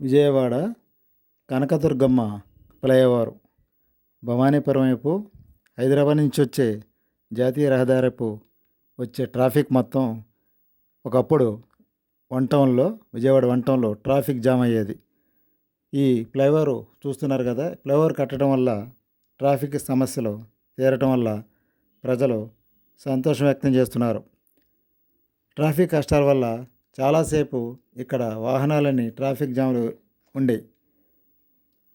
Vijayawada Kanakadurgamma flyover Bhavanipuram వైపు హైదరాబాద్ నుంచి వచ్చే జాతీయ రహదారిపు వచ్చే ట్రాఫిక్ మొత్తం ఒకప్పుడు వన్ టౌన్లో విజయవాడ వన్ టౌన్లో ట్రాఫిక్ జామ్ అయ్యేది. ఈ ఫ్లైఓవర్ చూస్తున్నారు కదా ఫ్లైఓవర్ కట్టడం వల్ల ట్రాఫిక్ సమస్యలు తీరటం వల్ల ప్రజలు సంతోషం వ్యక్తం చేస్తున్నారు. ట్రాఫిక్ కష్టాల వల్ల చాలాసేపు ఇక్కడ వాహనాలన్నీ ట్రాఫిక్ జామ్లు ఉండేవి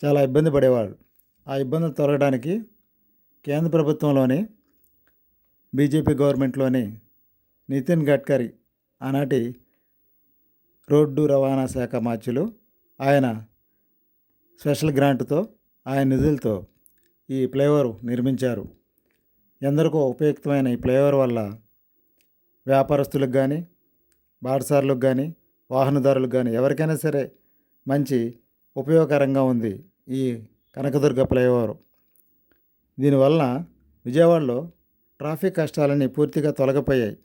చాలా ఇబ్బంది పడేవాళ్ళు ఆ ఇబ్బందులు తొలగడానికి కేంద్ర ప్రభుత్వంలోని బీజేపీ గవర్నమెంట్లోని నితిన్ గడ్కరీ ఆనాటి రోడ్డు రవాణా శాఖ మార్చులు ఆయన స్పెషల్ గ్రాంట్తో ఆయన నిధులతో ఈ ఫ్లైఓవర్ నిర్మించారు. ఎందరికో ఉపయుక్తమైన ఈ ఫ్లైఓవర్ వల్ల వ్యాపారస్తులకు కానీ బాటసారులకు కానీ వాహనదారులకు కానీ ఎవరికైనా సరే మంచి ఉపయోగకరంగా ఉంది ఈ కనకదుర్గ ఫ్లైఓవర్. దీనివలన విజయవాడలో ట్రాఫిక్ కష్టాలన్నీ పూర్తిగా తొలగిపోయాయి.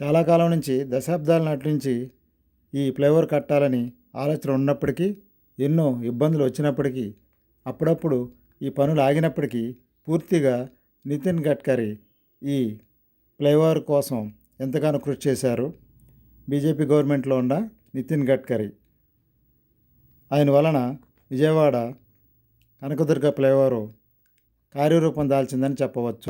చాలా కాలం నుంచి దశాబ్దాల నాటి నుంచి ఈ ఫ్లైఓవర్ కట్టాలని ఆలోచన ఉన్నప్పటికీ ఎన్నో ఇబ్బందులు వచ్చినప్పటికీ అప్పుడప్పుడు ఈ పనులు ఆగినప్పటికీ పూర్తిగా నితిన్ గడ్కరీ ఈ ఫ్లైఓవర్ కోసం ఎంతగానో కృషి చేశారు. బీజేపీ గవర్నమెంట్లో ఉన్న నితిన్ గడ్కరీ. ఆయన వలన విజయవాడ కనకదుర్గ ఫ్లైఓవర్ కార్యరూపం దాల్చిందని చెప్పవచ్చు.